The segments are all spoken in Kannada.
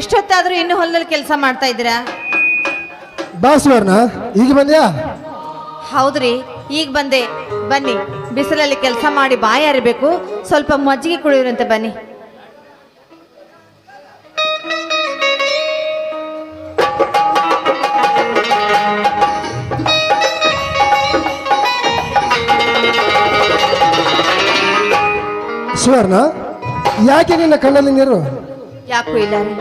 ಇಷ್ಟೊತ್ತಾದ್ರೂ ಇನ್ನು ಹೊಲದಲ್ಲಿ ಕೆಲಸ ಮಾಡ್ತಾ ಇದ್ದೀರಾ? ಬಾ ಸುವರ್ಣ ಈಗ ಬಂದ್ಯಾ? ಹೌದ್ರಿ ಈಗ ಬಂದೆ. ಬನ್ನಿ ಬಿಸಿಲಲ್ಲಿ ಕೆಲಸ ಮಾಡಿ ಬಾಯಿ ಅರಿಬೇಕು ಸ್ವಲ್ಪ ಮಜ್ಜಿಗೆ ಕುಳಿಯುವಂತೆ ಬನ್ನಿ. ಸುವರ್ಣ ಯಾಕೆ ನಿನ್ನ ಕಣ್ಣಲ್ಲಿ ನೀರು? ಯಾಕೂ ಇಲ್ಲ ರೀ.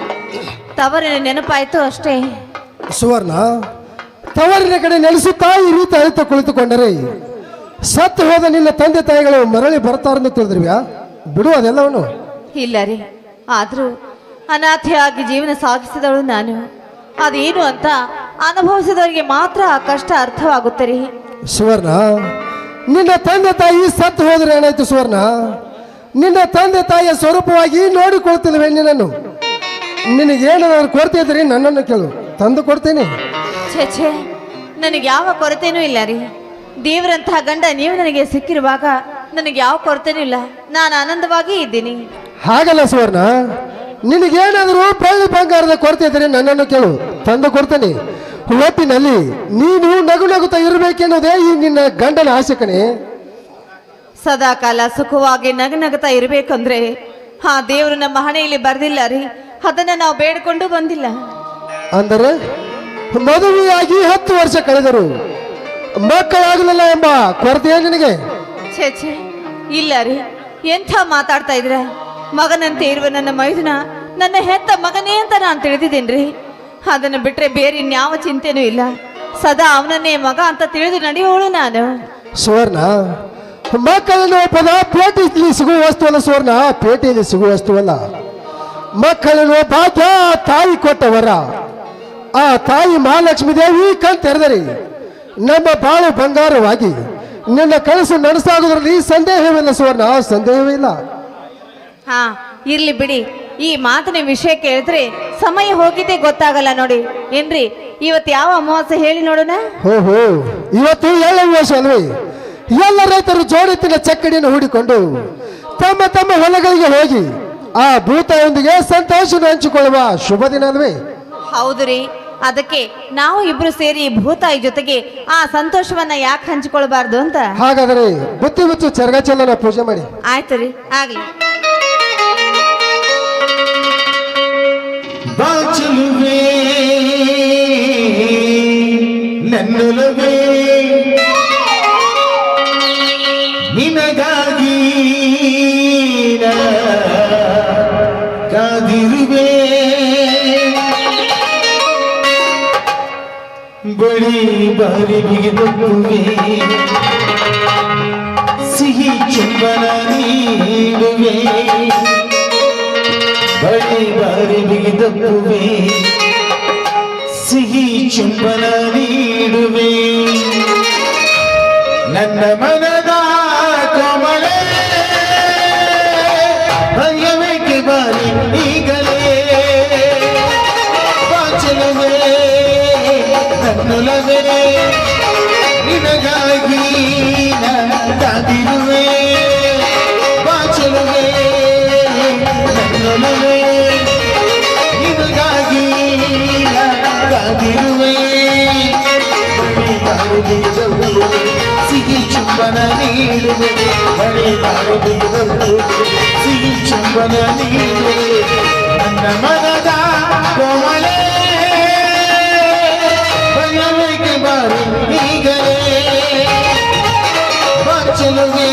ತವರಿನ ನೆನಪಾಯ್ತು ಅಷ್ಟೇ. ಸುವರ್ಣ ತವರಿನ ಕಡೆ ನೆಲೆಸುತ್ತಾ ಈ ರೀತಿ ಅಳಿತ ಕುಳಿತುಕೊಂಡರೆ ಸತ್ತು ಹೋದ ನಿನ್ನ ತಂದೆ ತಾಯಿಗಳು ಮರಳಿ ಬರ್ತಾರಂತ ತಿಳಿದ್ರಿವ್ಯಾ? ಬಿಡು ಅದೆಲ್ಲವನ್ನು. ಇಲ್ಲ ರೀ. ಆದರೂ ಅನಾಥೆಯಾಗಿ ಜೀವನ ಸಾಗಿಸಿದವಳು ನಾನು. ಅದೇನು ಅಂತ ಅನುಭವಿಸಿದವರಿಗೆ ಮಾತ್ರ ಆ ಕಷ್ಟ ಅರ್ಥವಾಗುತ್ತೆ ರೀ. ಸುವರ್ಣ ನಿನ್ನ ತಂದೆ ತಾಯಿ ಸತ್ತು ಹೋದ್ರೆ ಏನಾಯ್ತು ಸುವರ್ಣ? ನಿನ್ನ ತಂದೆ ತಾಯಿಯ ಸ್ವರೂಪವಾಗಿ ನೋಡಿಕೊಳ್ತಿಲ್ವೇ ನಿನ್ನನ್ನು? ನಿನಗೇನಾದ್ರು ಕೊರತೆ ಇದ್ರಿ ನನ್ನನ್ನು ಕೇಳು. ತಂದು ಕೊಡ್ತೇನೆ. ಛೇ ಛೇ ನನಗೆ ಯಾವ ಕೊರತೆನೂ ಇಲ್ಲ ರೀ. ದೇವರಂತಹ ಗಂಡ ನೀವು ನನಗೆ ಸಿಕ್ಕಿರುವಾಗ ನನಗೆ ಯಾವ ಕೊರತೆನೂ ಇಲ್ಲ. ನಾನು ಆನಂದವಾಗಿ ಇದ್ದೀನಿ. ಹಾಗಲ್ಲ ಸುವರ್ಣ. ನಿನಗೇನಾದರೂ ಬೆಳ್ಳಿ ಬಂಗಾರದ ಕೊರತೆ ಇದ್ರೆ ನನ್ನನ್ನು ಕೇಳು. ತಂದು ಕೊಡ್ತೇನೆ. ಒಟ್ಟಿನಲ್ಲಿ ನೀನು ನಗು ನಗುತ್ತಾ ಇರಬೇಕೆನ್ನುವುದೇ ಈ ನಿನ್ನ ಗಂಡನ ಆಶಕನೆ ಕಣೆ. ಸದಾಕಾಲ ಸುಖವಾಗಿ ನಗನಗತಾ ಇರಬೇಕಂದ್ರೆ ಆ ದೇವರು ನಮ್ಮ ಹಣೆಯಲ್ಲಿ ಬರ್ದಿಲ್ಲ ರೀ. ಅದನ್ನ ನಾವು ಬೇಡ್ಕೊಂಡು ಬಂದಿಲ್ಲ. ಅಂದರೆ ಮದುವೆಯಾಗಿ ಹತ್ತು ವರ್ಷ ಕಳೆದರು ಮಕ್ಕಳಾಗಲಿಲ್ಲ ಎಂಬ ಕೊರತೆಯ ನಿನಗೆ? ಛೇ ಛೇ ಇಲ್ಲ ರೀ. ಎಂಥ ಮಾತಾಡ್ತಾ ಇದ್ರ ಮಗನಂತೆ ಇರುವ ನನ್ನ ಮೈದುನ ನನ್ನ ಹೆತ್ತ ಮಗನೇ ಅಂತ ನಾನು ತಿಳಿದಿದ್ದೀನಿ ಅದನ್ನು ಬಿಟ್ರೆ ಬೇರೆ ಇನ್ಯಾವ ಚಿಂತೆನೂ ಇಲ್ಲ. ಸದಾ ಅವನನ್ನೇ ಮಗ ಅಂತ ತಿಳಿದು ನಡೆಯೋಳು ನಾನು. ಸುವರ್ಣ ಮಕ್ಕಳನ್ನು ಪದ ಪೇಟೆಯಲ್ಲಿ ಸಿಗುವ ವಸ್ತುವಲ್ಲ ಸುವರ್ಣ? ಪೇಟೆಯಲ್ಲಿ ಸಿಗುವ ವಸ್ತುವಲ್ಲ. ಮಕ್ಕಳನ್ನು ಭಾಗ್ಯ ತಾಯಿ ಕೊಟ್ಟವರ. ಆ ತಾಯಿ ಮಹಾಲಕ್ಷ್ಮೀ ದೇವಿ ಕಂತ ತೆರೆದರಿ ನಮ್ಮ ಬಾಳು ಬಂಗಾರವಾಗಿ ನಿನ್ನ ಕನಸು ನಡೆಸಾಗೋದ್ರಲ್ಲಿ ಸಂದೇಹವಿಲ್ಲ ಸುವರ್ಣ ಸಂದೇಹವಿಲ್ಲ ಹಾ ಇರ್ಲಿ ಬಿಡಿ. ಈ ಮಾತಿನ ವಿಷಯ ಕೇಳಿದ್ರೆ ಸಮಯ ಹೋಗಿದ್ದೇ ಗೊತ್ತಾಗಲ್ಲ ನೋಡಿ. ಏನ್ರಿ ಇವತ್ತು ಯಾವ ಅಮಾವಾಸ್ಯೆ ಹೇಳಿ ನೋಡೋಣ? ಹೋ ಹೋ ಇವತ್ತು ಏಳನೇ ವರ್ಷ ಅಲ್ವೇ? ಎಲ್ಲ ರೈತರು ಜೋಡಿತ್ತಿನ ಚಕ್ಕಡಿಯನ್ನು ಹೂಡಿಕೊಂಡು ತಮ್ಮ ತಮ್ಮ ಹೊಲಗಳಿಗೆ ಹೋಗಿ ಆ ಭೂತಾಯೊಂದಿಗೆ ಸಂತೋಷ ಹಂಚಿಕೊಳ್ಳುವ ಶುಭ ದಿನ ಹೌದ್ರಿ. ಹೌದು ರೀ ಅದಕ್ಕೆ ನಾವು ಇಬ್ರು ಸೇರಿ ಭೂತಾಯಿ ಜೊತೆಗೆ ಆ ಸಂತೋಷವನ್ನ ಯಾಕೆ ಹಂಚಿಕೊಳ್ಬಾರ್ದು ಅಂತ? ಹಾಗಾದರೆ ಬುತ್ತಿ ಮುಚ್ಚು ಚರಗಚಲನ ಪೂಜೆ ಮಾಡಿ. ಆಯ್ತು ರೀ ಆಗ್ಲಿ. ಬಾಚಲುವೆ ನನ್ನೊಲವೇ. ನಿನಗಾಗಿ ಬಾರಿ ಬಿಗಿದಪ್ಪುವೆ ಸಿಹಿ ಚುಂಬನ ನೀಡುವೆ. ಬಳಿ ಬಾರಿ ಬಿಗಿದಪ್ಪುವೆ ಸಿಹಿ ಚುಂಬನ ನೀಡುವೆ. ನನ್ನ ಮನದ ನನ್ನೊಲವೇ ನಿನಗಾಗಿ ಕಾದಿರುವೆ. ಬಾಚಲುವೆ ನನ್ನೊಲವೇ ನಿನಗಾಗಿ ಕಾದಿರುವೆ. ಬಳಿ ಸಿಹಿ ಚುಂಬನ ನೀಡುವೆ ಬಳಿ ಸಿಹಿ ಚುಂಬನ ನೀಡುವೆ ನನ್ನ ಮನದ ಕೋಮಲೆ चलवे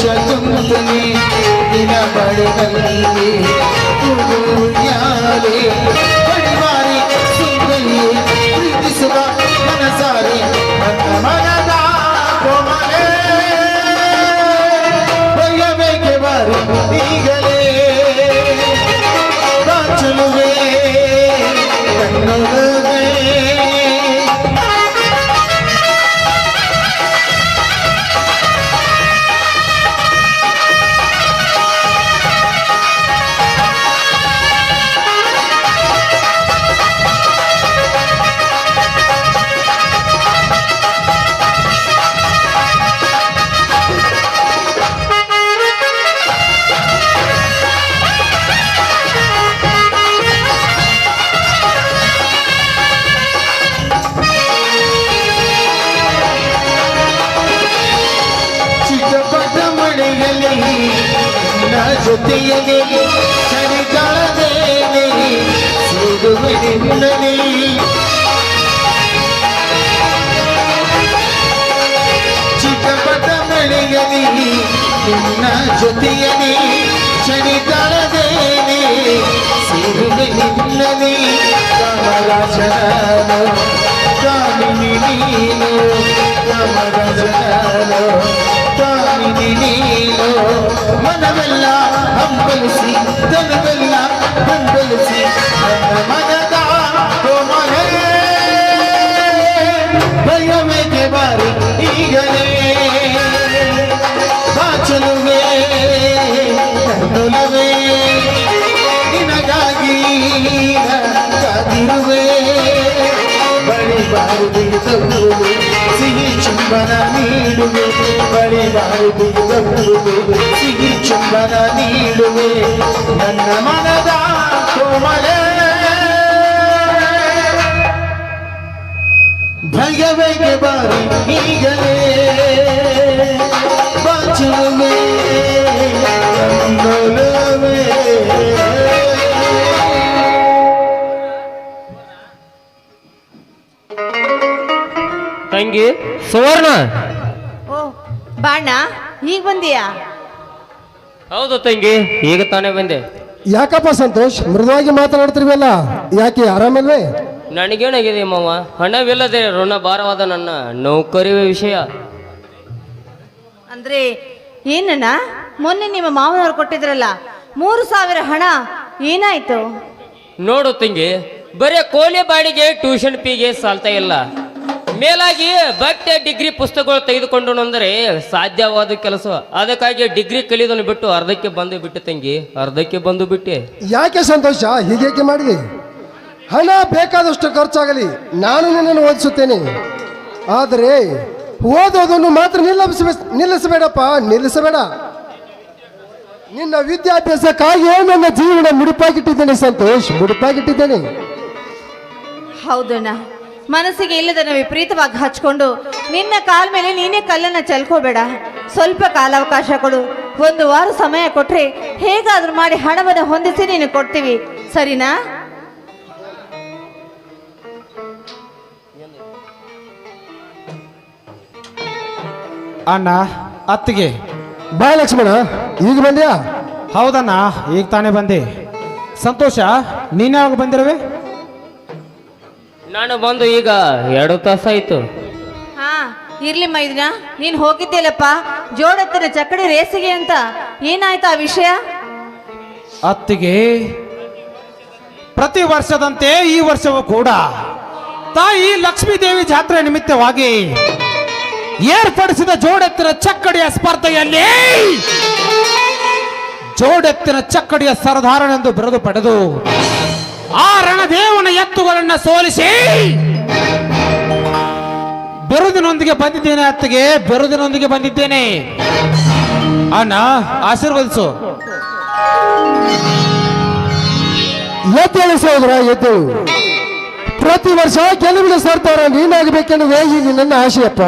ശകുന്തനെ ഇടപടി നൽകിയേ തുടുയാലേ പരിവാരി സുന്ദരിയെ പ്രീതി സുഖ മനസാരെ ഭയവേക്ക് വരും നീകളെ 사랑을 ಕಮಲಾಶನ ಕಾಮಿನಿ ನೀನು ಕಮಲಾಶನ ಕಾಮಿನಿ ನೀನು ಮನವೆಲ್ಲ ಹಂಬಲಿಸಿ ತನವೆಲ್ಲ ಹಂಬಲಿಸಿ ನನ್ನ ಮನದ ಕೋಮಲೆ ಭಯವೇಕೆ ಬಾರಿ ಈಗಲೇ ಬಾಚಲುವೆ ಕಣ್ಣುಲವೇ ನಿನಗಾಗಿ ಕಾದಿರುವೆ ಬಳಿ ಬಾರುವೆ ಸಿಹಿ ಚುಂಬನ ನೀಡುವೆ ಬಳಿ ಬಾರುವೆ ಸಿಹಿ ಚುಂಬನ ನೀಡುವೆ ನನ್ನ ಮನದ ಕೋಮಲೆ ಭಯವೇಗೆ ಬಾರಿ ಈಗಲೇ ಬಾಚುವೆ ಕಣ್ಣೊಲವೇ. ತಂಗಿ ಸುವರ್ಣ? ಓ ಬಾಣ ಈಗ ಬಂದಿಯಾ? ಹೌದು ತಂಗಿ ಈಗ ತಾನೇ ಬಂದೆ. ಯಾಕಪ್ಪ ಸಂತೋಷ್ ಮೃದುವಾಗಿ ಮಾತನಾಡ್ತಿರ್ವಲ್ಲ ಯಾಕೆ ಆರಾಮಲ್ವೇ? ನನಗೇನಾಗಿದೆ ಮಾವ? ಹಣವಿಲ್ಲದೆ ಋಣ ಭಾರವಾದ ನನ್ನ ನೌಕರಿ ವಿಷಯ. ಅಂದ್ರೆ ಏನಣ್ಣ ಮೊನ್ನೆ ನಿಮ್ಮ ಮಾವನವ್ರು ಕೊಟ್ಟಿದ್ರಲ್ಲ ಮೂರು ಸಾವಿರ ಹಣ ಏನಾಯ್ತು? ನೋಡು ತಂಗಿ ಬರೀ ಕೋಲಿ ಬಾಡಿಗೆ ಟ್ಯೂಷನ್ ಫೀಗೆ ಸಾಲ್ತಾ ಇಲ್ಲ. ಮೇಲಾಗಿ ಬಟ್ಟೆ ಡಿಗ್ರಿ ಪುಸ್ತಕಗಳು ತೆಗೆದುಕೊಂಡು ಅಂದರೆ ಸಾಧ್ಯವಾದ ಕೆಲಸ. ಅದಕ್ಕಾಗಿ ಡಿಗ್ರಿ ಕಲಿಯೋದನ್ನು ಬಿಟ್ಟು ಅರ್ಧಕ್ಕೆ ಬಂದು ಬಿಟ್ಟು ತಂಗಿ ಅರ್ಧಕ್ಕೆ ಬಂದು ಬಿಟ್ಟೆ. ಯಾಕೆ ಸಂತೋಷ? ಹೀಗೇಕೆ ಮಾಡಿದೆ? ಹಣ ಬೇಕಾದಷ್ಟು ಖರ್ಚಾಗಲಿ ನಾನು ನಿನ್ನನ್ನು ಓದಿಸುತ್ತೇನೆ. ಆದರೆ ಓದೋದನ್ನು ಮಾತ್ರ ನಿಲ್ಲಿಸ ನಿಲ್ಲಿಸಬೇಡಪ್ಪ ನಿಲ್ಲಿಸಬೇಡ. ನಿನ್ನ ವಿದ್ಯಾಭ್ಯಾಸಕ್ಕಾಗಿ ನನ್ನ ಜೀವನ ಮುಡಿಪಾಗಿಟ್ಟಿದ್ದೇನೆ ಸಂತೋಷ್ ಮುಡಿಪಾಗಿಟ್ಟಿದ್ದೇನೆ. ಹೌದಣ್ಣ. ಮನಸ್ಸಿಗೆ ಇಲ್ಲದನ್ನು ವಿಪರೀತವಾಗಿ ಹಚ್ಕೊಂಡು ನಿನ್ನ ಕಾಲ ಮೇಲೆ ನೀನೇ ಕಲ್ಲನ್ನ ಚೆಲ್ಕೋಬೇಡ. ಸ್ವಲ್ಪ ಕಾಲಾವಕಾಶ ಕೊಡು. ಒಂದು ವಾರ ಸಮಯ ಕೊಟ್ರೆ ಹೇಗಾದ್ರೂ ಮಾಡಿ ಹಣವನ್ನು ಹೊಂದಿಸಿ ನೀನು ಕೊಡ್ತೀವಿ. ಸರಿನಾ? ಅಣ್ಣ ಅತ್ತಿಗೆ. ಬಾಯ್ ಲಕ್ಷ್ಮಣ ಈಗ ಬಂದ್ಯಾ? ಹೌದಣ್ಣ ಈಗ ತಾನೇ ಬಂದೆ. ಸಂತೋಷ ನೀನ್ಯಾವಾಗ ಬಂದಿರವೆ? ನಾನು ಬಂದು ಈಗ ಎರಡು ತಾಸಾಯ್ತು ಹಾ ಇರ್ಲಿ ಮೈದಿನ ನೀನ್ ಹೋಗಿದ್ದೇಲಪ್ಪ ಜೋಡತ್ತಿನ ಚಕ್ಕಡಿ ರೇಸಿಗೆ ಅಂತ. ಏನಾಯ್ತು ಆ ವಿಷಯ? ಅತ್ತಿಗೆ ಪ್ರತಿ ವರ್ಷದಂತೆ ಈ ವರ್ಷವೂ ಕೂಡ ತಾಯಿ ಲಕ್ಷ್ಮೀದೇವಿ ಜಾತ್ರೆ ನಿಮಿತ್ತವಾಗಿ ಏರ್ಪಡಿಸಿದ ಜೋಡೆತ್ತಿನ ಚಕ್ಕಡಿಯ ಸ್ಪರ್ಧೆಯಲ್ಲಿ ಜೋಡೆತ್ತಿನ ಚಕ್ಕಡಿಯ ಸರದಾರನೆಂದು ಬಿರುದು ಪಡೆದು ಆ ರಣದೇವನ ಎತ್ತುಗಳನ್ನು ಸೋಲಿಸಿ ಬಿರುದಿನೊಂದಿಗೆ ಬಂದಿದ್ದೇನೆ ಅತ್ತಿಗೆ, ಬಿರುದಿನೊಂದಿಗೆ ಬಂದಿದ್ದೇನೆ. ಅಣ್ಣ, ಆಶೀರ್ವದಿಸು. ಎದ್ದೇಳು ಸಹೋದರ ಎದ್ದು ಪ್ರತಿ ವರ್ಷ ಗೆಲುವಿನ ಸರ್ತಾರ, ನೀನಾಗಬೇಕೆಂದು ಈ ನನ್ನ ಆಶೆಯಪ್ಪ.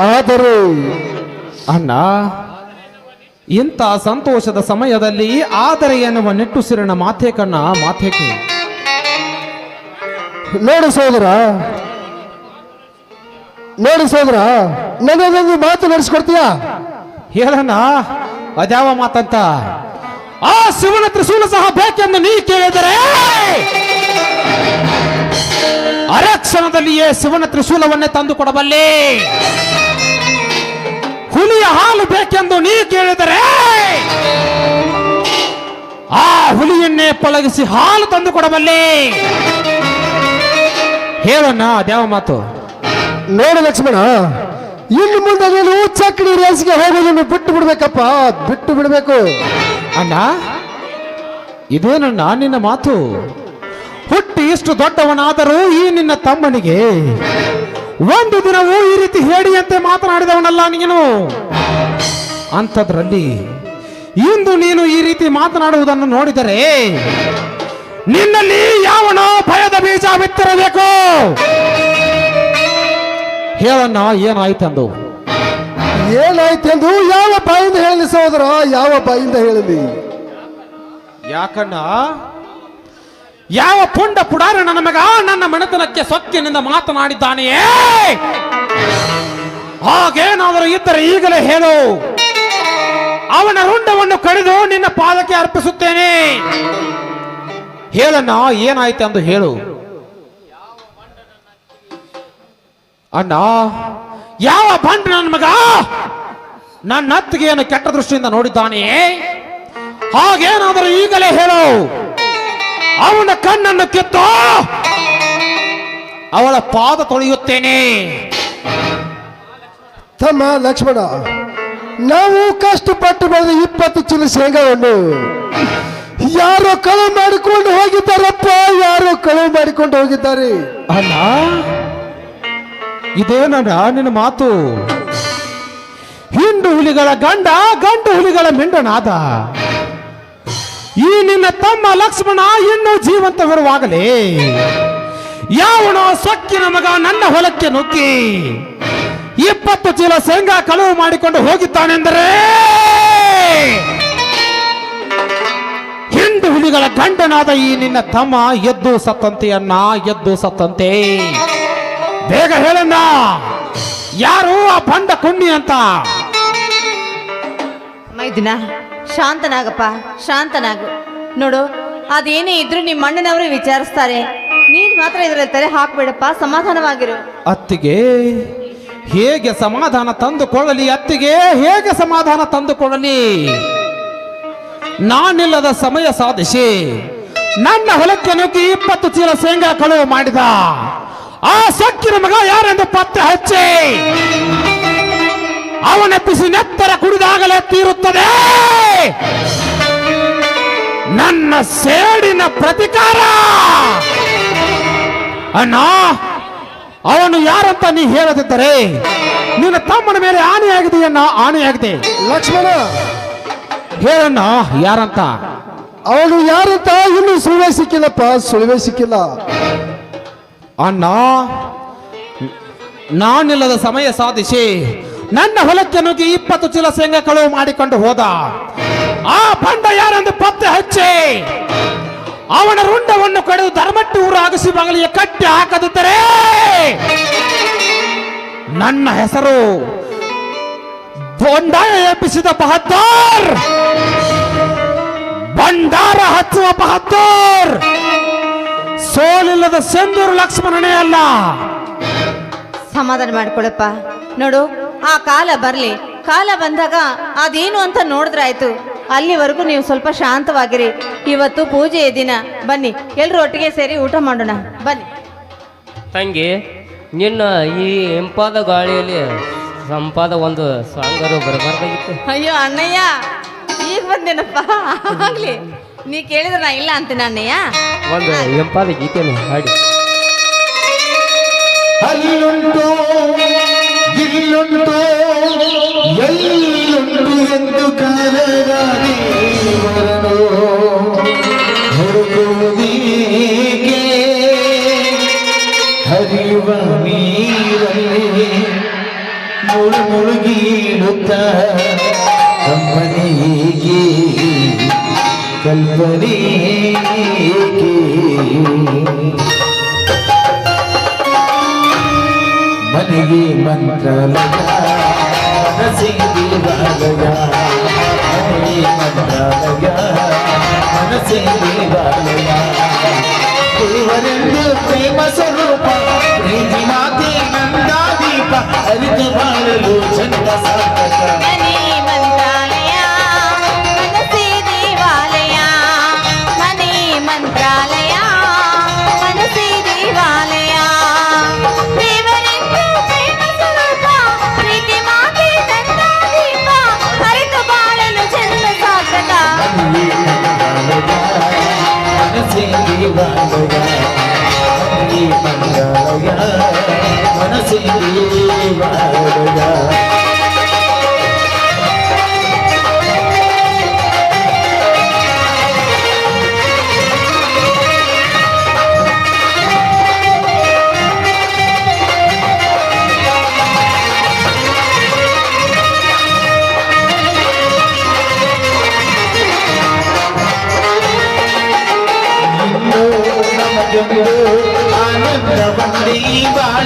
ಆದರೂ, ಅಣ್ಣ ಇಂಥ ಸಂತೋಷದ ಸಮಯದಲ್ಲಿ ಆದರೆ ಎನ್ನುವ ನಿಟ್ಟುಸಿರಿನ ಮಾತೆ ಕಣ್ಣ ಮಾತೆ ನೋಡು ಸೋದರ. ನೋಡು ಸೋದರ. ನನಗೊಂದು ಮಾತು ನಡೆಸ್ಕೊಡ್ತೀಯ? ಹೇಳಣ್ಣ ಅದ್ಯಾವ ಮಾತಂತ? ಆ ಶಿವನ ತ್ರಿಶೂಲ ಸಹ ಬೇಕೆಂದು ನೀ ಕೇಳಿದರೆ? ಅರಕ್ಷಣದಲ್ಲಿಯೇ ಶಿವನ ತ್ರಿಶೂಲವನ್ನೇ ತಂದು ಕೊಡಬಲ್ಲೆ ಹಾಲು ಬೇಕೆಂದು ನೀ ಕೇಳಿದರೆ ಆ ಹುಲಿಯನ್ನೇ ಪಳಗಿಸಿ ಹಾಲು ತಂದು ಕೊಡಬಲ್ಲಿ. ಹೇಳೋಣ ದೇವ ಮಾತು. ನೋಡು ಲಕ್ಷ್ಮಣ ಇನ್ನು ಮುಂದೆ ನೀನು ಚಕ್ರಿ ರೇಸ್ಗೆ ಹೋಗೋದನ್ನು ಬಿಟ್ಟು ಬಿಡ್ಬೇಕಪ್ಪ. ಬಿಟ್ಟು ಬಿಡಬೇಕು. ಅಣ್ಣ ಇದೇನಣ್ಣ ನಿನ್ನ ಮಾತು? ಹುಟ್ಟಿ ಇಷ್ಟು ದೊಡ್ಡವನಾದರೂ ಈ ನಿನ್ನ ತಮ್ಮನಿಗೆ ಒಂದು ದಿನವೂ ಈ ರೀತಿ ಹೇಳಿಯಂತೆ ಮಾತನಾಡಿದವನಲ್ಲ ನೀನು. ಅಂಥದ್ರಲ್ಲಿ ಇಂದು ನೀನು ಈ ರೀತಿ ಮಾತನಾಡುವುದನ್ನು ನೋಡಿದರೆ ನಿನ್ನಲ್ಲಿ ಯಾವನೋ ಭಯದ ಬೀಜ ಬಿತ್ತಿರಬೇಕು. ಹೇಳಣ್ಣ ಏನಾಯ್ತಂದು? ಏನಾಯ್ತೆಂದು? ಯಾವ ಬಾಯಿಂದ ಹೇಳಲಿ ಸಹೋದರ? ಯಾವ ಬಾಯಿಂದ ಹೇಳಲಿ? ಯಾಕಣ್ಣ? ಯಾವ ಪುಂಡ ಪುಡಾರ ನನ್ನ ಮಗ ನನ್ನ ಮನೆತನಕ್ಕೆ ಸೊಕ್ಕಿನಿಂದ ಮಾತನಾಡಿದ್ದಾನೆಯೇ? ಹಾಗೇನಾದರೂ ಇದ್ದರೆ ಈಗಲೇ ಹೇಳು. ಅವನ ರುಂಡವನ್ನು ಕಡಿದು ನಿನ್ನ ಪಾದಕ್ಕೆ ಅರ್ಪಿಸುತ್ತೇನೆ. ಹೇಳಣ್ಣ, ಏನಾಯ್ತು ಎಂದು ಹೇಳು. ಅಣ್ಣ, ಯಾವ ಬಂಡ ನನ್ನ ಮಗ ನನ್ನ ಅತ್ತಿಗೆಯನ್ನು ಕೆಟ್ಟ ದೃಷ್ಟಿಯಿಂದ ನೋಡಿದ್ದಾನೆಯೇ? ಹಾಗೇನಾದರೂ ಈಗಲೇ ಹೇಳು. ಅವನ ಕಣ್ಣನ್ನು ಕಿತ್ತು. ಅವಳ ಪಾದ ತೊಳೆಯುತ್ತೇನೆ. ತಮ್ಮ ಲಕ್ಷ್ಮಣ ನಾವು ಕಷ್ಟಪಟ್ಟು ಬೆಳೆದ ಇಪ್ಪತ್ತು ಚೀಲ ಶೇಂಗಾವನ್ನು ಯಾರೋ ಕಳವು ಮಾಡಿಕೊಂಡು ಹೋಗಿದ್ದಾರಪ್ಪ ಯಾರೋ ಕಳವು ಮಾಡಿಕೊಂಡು ಹೋಗಿದ್ದಾರೆ. ಅಲ್ಲ ಇದೇನಡ ನಿನ್ನ ಮಾತು. ಹಿಂಡು ಹುಲಿಗಳ ಗಂಡ ಗಂಡು ಹುಲಿಗಳ ಮಿಂಡನಾದ. ಈ ನಿನ್ನ ತಮ್ಮ ಲಕ್ಷ್ಮಣ ಇನ್ನೂ ಜೀವಂತವಿರುವಾಗಲೇ. ಯಾವನೋ ಸೊಕ್ಕಿನ ಮಗ ನನ್ನ ಹೊಲಕ್ಕೆ ನುಗ್ಗಿ ಇಪ್ಪತ್ತು ಚೀಲ ಶೇಂಗಾ ಕಳುವು ಮಾಡಿಕೊಂಡು ಹೋಗಿದ್ದಾನೆಂದರೆ ಹಿಂಡು ಹುಲಿಗಳ ಗಂಡನಾದ ಈ ನಿನ್ನ ತಮ್ಮ ಎದ್ದು ಸತ್ತಂತೆ ಸತ್ತಂತೆಯನ್ನ, ಎದ್ದು ಸತ್ತಂತೆ. ಬೇಗ ಹೇಳಣ್ಣ, ಯಾರು ಆ ಬಂಡ ಕುಣ್ಣಿ ಅಂತ? ಶಾಂತನಾಗಪ್ಪ, ಶಾಂತನಾಗು. ನೋಡು, ಅದೇನೇ ಇದ್ರು ನಿಮ್ಮ ಅಣ್ಣನವರು ವಿಚಾರಿಸ್ತಾರೆ. ನೀನ್ ಮಾತ್ರ ಇದರಲ್ಲಿ ತಲೆ ಹಾಕ್ಬೇಡಪ್ಪ, ಸಮಾಧಾನವಾಗಿರು. ಅತ್ತಿಗೆ ಹೇಗೆ ಸಮಾಧಾನ ತಂದುಕೊಳ್ಳಲಿ? ಅತ್ತಿಗೆ ಹೇಗೆ ಸಮಾಧಾನ ತಂದುಕೊಳ್ಳಲಿ? ನಾನಿಲ್ಲದ ಸಮಯ ಸಾಧಿಸಿ, ನನ್ನ ಹೊಲಕ್ಕೆ ನುಗ್ಗಿ ಇಪ್ಪತ್ತು ಚೀಲ ಶೇಂಗಾ ಕಳುವು ಮಾಡಿದ. ಆ ಸೊಕ್ಕಿನ ಮಗ ಯಾರೆಂದು ಪತ್ತೆ ಹಚ್ಚಿ? ಅವನ ಬಿಸಿ ನೆತ್ತರ ಕುಡಿದಾಗಲೇ ತೀರುತ್ತದೆ. ನನ್ನ ಸೇಡಿನ ಪ್ರತಿಕಾರ. ಅಣ್ಣ ಅವನು ಯಾರಂತ ನೀ ಹೇಳದಿದ್ದರೆ ನಿನ್ನ ತಮ್ಮನ ಮೇಲೆ ಆನೆಯಾಗಿದೆಯನ್ನ ಆನೆಯಾಗಿದೆ. ಲಕ್ಷ್ಮಣ. ಹೇಳಣ್ಣ ಯಾರಂತ? ಅವನು ಯಾರಂತ ಇನ್ನು ಸುಳಿವೆ ಸಿಕ್ಕಿಲ್ಲಪ್ಪ ಸುಳಿವೆ ಸಿಕ್ಕಿಲ್ಲ. ಅಣ್ಣ ನಾನಿಲ್ಲದ ಸಮಯ ಸಾಧಿಸಿ ನನ್ನ ಹೊಲಕ್ಕೆ ನುಗ್ಗಿ ಇಪ್ಪತ್ತು ಚೀಲ ಶೇಂಗಾ ಕಳುವು ಮಾಡಿಕೊಂಡು ಹೋದ. ಆ ಬಂಡ ಯಾರೆಂದು ಪತ್ತೆ ಹಚ್ಚಿ, ಅವನ ರುಂಡವನ್ನು ಕಡಿದು ಧರ್ಮಟ್ಟು ಊರು ಅಗಸಿ ಬಾಗಿಲಿಗೆ ಕಟ್ಟಿ ಹಾಕದಿದ್ದರೆ ನನ್ನ ಹೆಸರು ಬಂಡಾಯ ಎಬ್ಬಿಸಿದ ಬಹದ್ದೂರ್. ಭಂಡಾರ ಹಚ್ಚುವ ಬಹದ್ದೂರ್. ಸೋಲಿಲ್ಲದ ಸೆಂದೂರು ಲಕ್ಷ್ಮಣನೇ ಅಲ್ಲ. ಸಮಾಧಾನ ಮಾಡಿಕೊಳ್ಳಪ್ಪ ನೋಡು ಆ ಕಾಲ ಬರಲಿ. ಕಾಲ ಬಂದಾಗ ಅದೇನು ಅಂತ ನೋಡಿದ್ರಾಯ್ತು. ಅಲ್ಲಿವರೆಗೂ ನೀವು ಸ್ವಲ್ಪ ಶಾಂತವಾಗಿರಿ. ಇವತ್ತು ಪೂಜೆಯ ದಿನ. ಬನ್ನಿ ಎಲ್ಲರೂ ಒಟ್ಟಿಗೆ ಸೇರಿ ಊಟ ಮಾಡೋಣ. ಬನ್ನಿ. ತಂಗಿ ನಿನ್ನ ಈ ಇಂಪಾದ ಗಾಳಿಯಲ್ಲಿ ಸಂಪಾದ ಒಂದು ಸಾಂಗರು ಬರಬಾರ್ದಾಗಿತ್ತು. ಅಯ್ಯೋ ಅಣ್ಣಯ್ಯ ಈಗ ಬಂದೇನಪ್ಪ? ಆಗ್ಲಿ. ನೀ ಕೇಳಿದ್ರೆ ನಾ ಇಲ್ಲ ಅಂತೀನಿ ಅಣ್ಣಯ್ಯ. ಒಂದು ಇಂಪಾದ ಗೀತೆಯನ್ನು ಹಾಡಿ. ಅಲ್ಲುಂಟು ಇಲ್ಲುಂಟು ಎಲ್ಲುಂಟು ಎಂದು ಕಾಲಗಾರಿ ಬರಲು ಹುಡುಕುವುದೀಗೆ ಹರಿಯುವ ನೀರಲ್ಲಿ ಮುಳು ಮುಳುಗಿಡುತ್ತ ಕಂಪನಿಗೆ ಕಲ್ಪನೆಗೆ ಮಂತ್ರಾಲಯ ಮನಸ್ಸೇ ದೇವಾಲಯ ಮನೆ ಮಂತ್ರಾಲಯ ಮನಸ್ಸೇ ದೇವಾಲಯ ದೇವರೆಂದು ಪ್ರೇಮ ಸ್ವರೂಪ ಪ್ರೀತಿ ಮಾತೆ ನಂದಾದೀಪ ಅರಿತು ಬಾಳಲು ಜನ್ಮ ಸಾರ್ಥಕ ಮನಸ್ಸೇ ದೇವಾಲಯ ಮನೆ ಮಂತ್ರಾಲಯ ಮನಸ್ಸೇ ದೇವಾಲಯ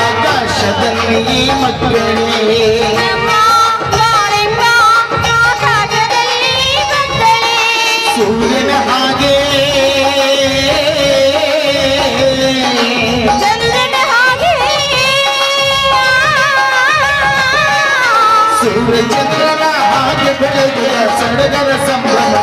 ಆಕಾಶದಲ್ಲಿ ಮಕ್ಕಳೇ ಸೂರ್ಯನ ಹಾಗೆ ಸೂರ್ಯ ಚಂದ್ರನ ಹಾಗೆ ಬೆಳೆದ ಸಡಗರ ಸಂಭ್ರಮ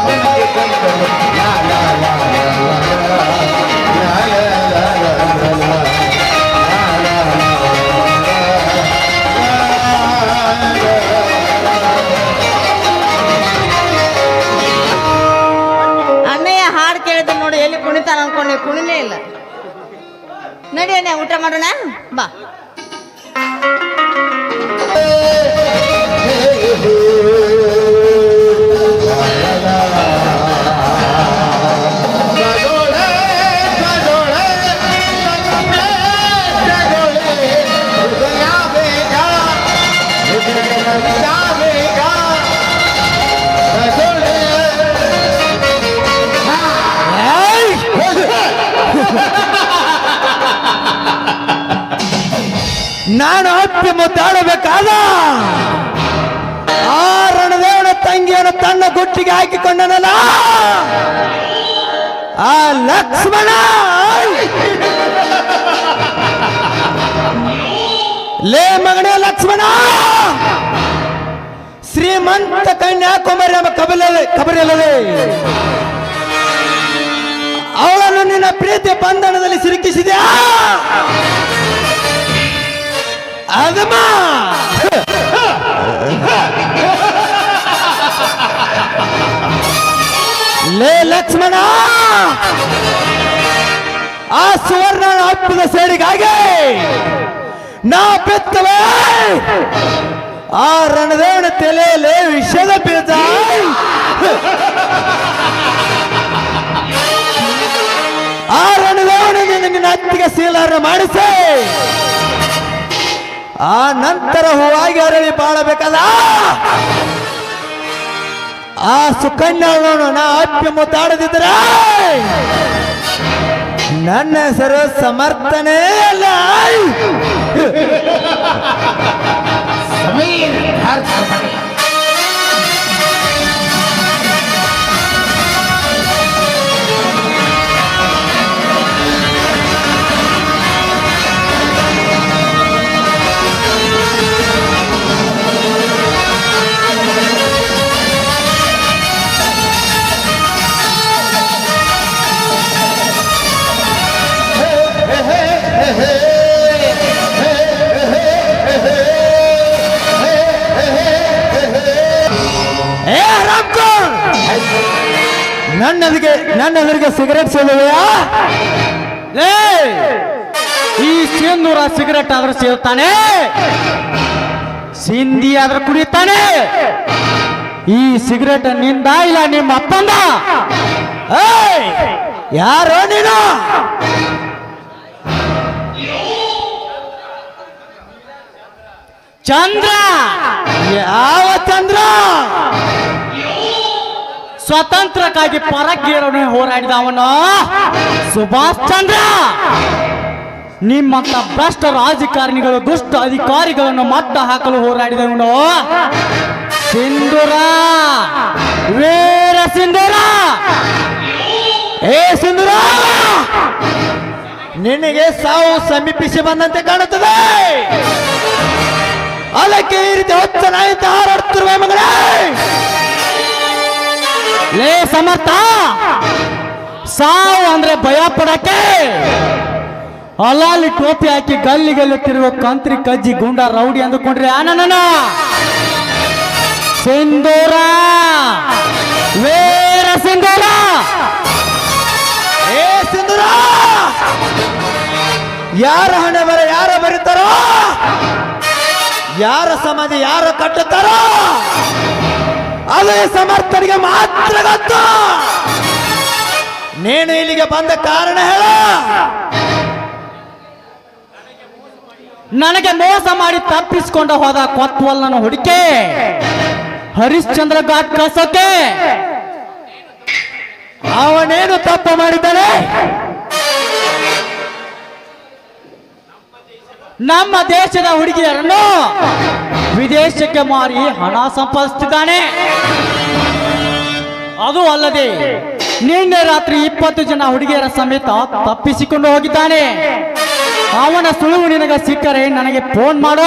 ನಾನು ಅಪ್ಪಿ ಮುದ್ದಾಡಬೇಕಾದ? ಆ ತಂಗಿಯನ್ನು ತನ್ನ ಗುಟ್ಟಿಗೆ ಹಾಕಿಕೊಂಡನಲ್ಲ? ಆ ಲಕ್ಷ್ಮಣ! ಲೇ ಮಗನೇ ಲಕ್ಷ್ಮಣ! ಶ್ರೀಮಂತ ಕನ್ಯಾಕುಮಾರಿ ನಮ್ಮ ಕಬಲದೆ ಕಬರಿಯಲ್ಲದೆ? ಅವಳನ್ನು ನಿನ್ನ ಪ್ರೀತಿ ಬಂಧನದಲ್ಲಿ ಸಿಲುಕಿಸಿದ್ಯಾ? ಅದಮ್ಮ ಲೇ ಲಕ್ಷ್ಮಣ! ಆ ಸುವರ್ಣ ಹಬ್ಬದ ಸೇಡಿಗಾಗಿ ನಾ ಬೆತ್ತವೆ ಆ ರಣದೇವನ ತಲೆಯಲ್ಲಿ ವಿಷದ ಬೀಜ. ಆ ರಣದೇವನಿಗೆ ನಿನ್ನ ಅತ್ತಿಗೆ ಶೀಲಾರ ಮಾಡಿಸಿ. ಆ ನಂತರ ಹೂವಾಗಿ ಅರಳಿ ಬಾಳಬೇಕಲ್ಲ? ಆ ಸುಕನ್ಯಾಳನ್ನು ನಾ ಅಪ್ಪಿ ಮುತ್ತಾಡದಿದ್ರೆ ನನ್ನ ಹೆಸರು ಸಮರ್ಥನೆ ಅಲ್ಲ. ಸಮೀರ್ ಸಿಗರೆಟ್ ಸೇದುವೆಯಾ ಈ ಸಿಂಧೂರ ಸಿಗರೆಟ್ ಆದ್ರೂ ಸೇರ್ತಾನೆ? ಸಿಂಧಿ ಆದ್ರೂ ಕುಡಿತಾನೆ? ಈ ಸಿಗರೆಟ್ನಿಂದ ಇಲ್ಲ, ನಿಮ್ಮ ಅಪ್ಪಂದ! ಯಾರೋ ನೀನು? ಚಂದ್ರ! ಯಾವ ಚಂದ್ರ? ಸ್ವತಂತ್ರಕ್ಕಾಗಿ ಹೋರಾಡಿದ ಅವನು ಸುಭಾಷ್ ಚಂದ್ರ. ನಿಮ್ಮಂತ ಭ್ರಷ್ಟ ರಾಜಕಾರಣಿಗಳು, ದುಷ್ಟ ಅಧಿಕಾರಿಗಳನ್ನು ಮಟ್ಟ ಹಾಕಲು ಹೋರಾಡಿದವನು ಸಿಂಧೂರ. ವೀರ ಸಿಂಧೂರ. ಏ ಸಿಂಧೂರ, ನಿನಗೆ ಸಾವು ಸಮೀಪಿಸಿ ಬಂದಂತೆ ಕಾಣುತ್ತದೆ. ಅದಕ್ಕೆ ಈ ರೀತಿ ಹೊತ್ತ ನಾಯಿತ ಸಮರ್ಥ? ಸಾವು ಅಂದ್ರೆ ಭಯ ಪಡಕ್ಕೆ? ಅಲಾಲಿ ಟೋಪಿ ಹಾಕಿ ಗಲ್ಲಿ ಗಲ್ಲುತ್ತಿರುವ ಕಂತ್ರಿ, ಕಜ್ಜಿ, ಗುಂಡ, ರೌಡಿ ಅಂದುಕೊಂಡ್ರೆ ಆನನ ಸಿಂಧೂರ, ವೀರ ಸಿಂಧೂರ. ಏ ಸಿಂಧೂರ! ಯಾರ ಹಣೆ ಬರ, ಯಾರ ಬರೀತಾರೋ? ಯಾರ ಸಮಾಧಿ, ಯಾರ ಕಟ್ಟುತ್ತಾರೋ? ಅದೇ ಸಮರ್ಥನಿಗೆ ಮಾತ್ರ ಗೊತ್ತು. ನೀನು ಇಲ್ಲಿಗೆ ಬಂದ ಕಾರಣ ಹೇಳ. ನನಗೆ ಮೋಸ ಮಾಡಿ ತಪ್ಪಿಸಿಕೊಂಡ ಹೋದ ಕೊತ್ವಲ್ಲನ ಹುಡುಕೆ. ಹರಿಶ್ಚಂದ್ರ ಘಾಟ್ ಕಳ್ಸೋಕೆ. ಅವನೇನು ತಪ್ಪು ಮಾಡಿದ್ದಾನೆ? ನಮ್ಮ ದೇಶದ ಹುಡುಗಿಯರನ್ನು ವಿದೇಶಕ್ಕೆ ಮಾರಿ ಹಣ ಸಂಪಾದಿಸುತ್ತಿದ್ದಾನೆ ಅದು ಅಲ್ಲದೆ ನಿನ್ನೆ ರಾತ್ರಿ ಇಪ್ಪತ್ತು ಜನ ಹುಡುಗಿಯರ ಸಮೇತ ತಪ್ಪಿಸಿಕೊಂಡು ಹೋಗಿದ್ದಾನೆ. ಅವನ ಸುಳಿವು ನಿನಗೆ ಸಿಕ್ಕರೆ ನನಗೆ ಫೋನ್ ಮಾಡ.